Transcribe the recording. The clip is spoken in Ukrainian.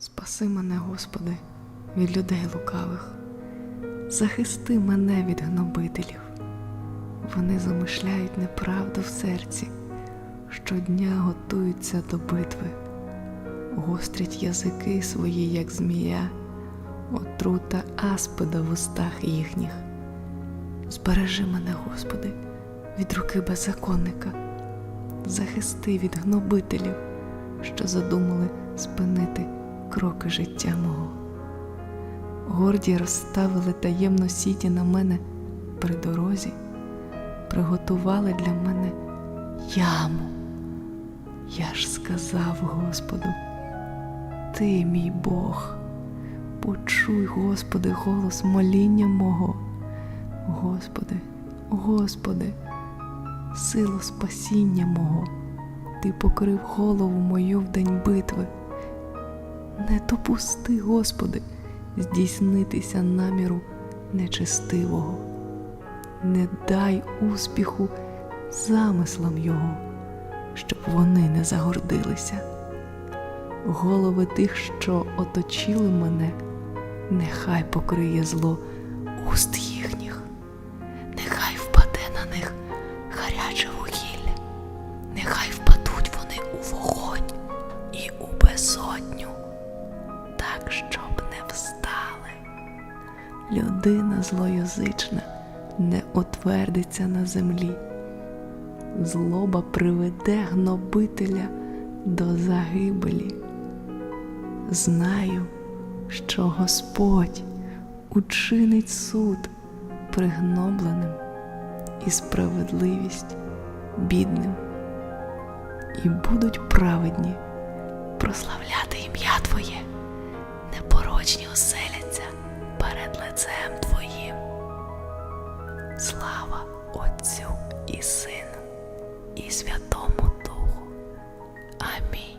Спаси мене, Господи, від людей лукавих, захисти мене від гнобителів. Вони замишляють неправду в серці, щодня готуються до битви, гострять язики свої, як змія, отрута аспида в устах їхніх. Збережи мене, Господи, від руки беззаконника, захисти від гнобителів, що задумали спинити кроки життя мого. Горді розставили таємно сіті на мене при дорозі, приготували для мене яму. Я ж сказав Господу, Ти мій Бог, почуй, Господи, голос моління мого. Господи, Господи, силу спасіння мого, Ти покрив голову мою в день битви. Не допусти, Господи, здійснитися наміру нечестивого, не дай успіху замислам Його, щоб вони не загордилися. Голови тих, що оточили мене, нехай покриє зло уст Людина злоязична не утвердиться на землі. Злоба приведе гнобителя до загибелі. Знаю, що Господь учинить суд пригнобленим і справедливість бідним, і будуть праведні прославляти ім'я Твоє, непорочні Слава Отцю і Сину, і Святому Духу. Амінь.